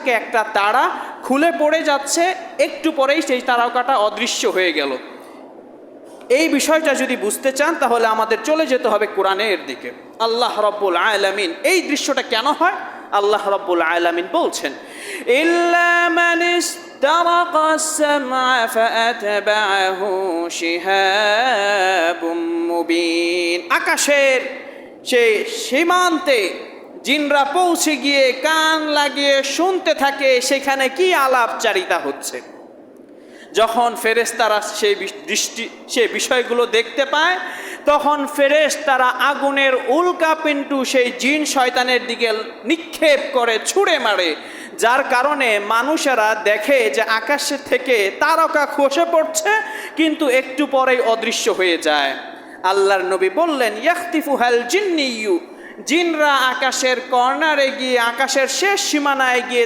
থেকে একটা তারা খুলে পড়ে যাচ্ছে একটু পরেই সেই তারকাটা অদৃশ্য হয়ে গেল এই বিষয়টা যদি বুঝতে চান তাহলে আমাদের চলে যেতে হবে কোরআনের দিকে আল্লাহ রব্বুল আলামিন এই দৃশ্যটা কেন হয় আল্লাহ রব্বুল আলামিন বলছেন ইল্লা মান ইস্তারাকা السمع فأتبعه شهاب মুবিন আকাশের সেই সীমান্তে জিনরা পৌঁছে গিয়ে কান লাগিয়ে শুনতে থাকে, সেখানে কি আলাপচারিতা হচ্ছে। যখন ফেরেশতারা সেই দৃষ্টি সে বিষয়গুলো দেখতে পায়, তখন ফেরেস তারা আগুনের উল্কা পিন্টু সেই জিন শয়তানের দিকে নিক্ষেপ করে ছুঁড়ে মারে, যার কারণে মানুষেরা দেখে যে আকাশে থেকে তারকা খসে পড়ছে, কিন্তু একটু পরেই অদৃশ্য হয়ে যায়। আল্লাহর নবী বললেন ইয়াখতিফু হাল জিন্নিয়ু। জিনরা আকাশের কর্নারে গিয়ে আকাশের শেষ সীমানায় গিয়ে